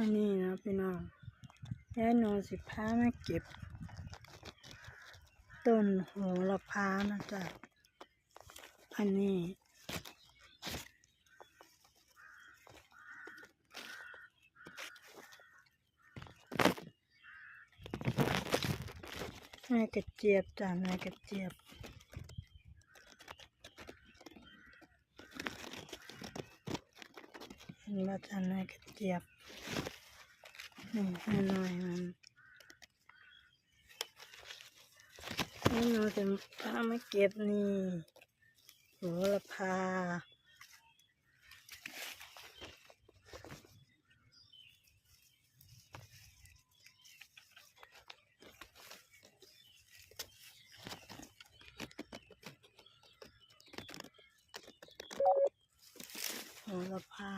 มานี่นะพี่น้องยายโนสิพามาเก็บ ต้นโหระพานะจ๊ะอันนี้แม่กระเจี๊ยบจ้ะแม่กระเจี๊ยบ เห็นว่าจะแม่กระเจี๊ยบนี่ให้น่อยมันให้เราจะพามาเก็บนี่โหระพาโหระพา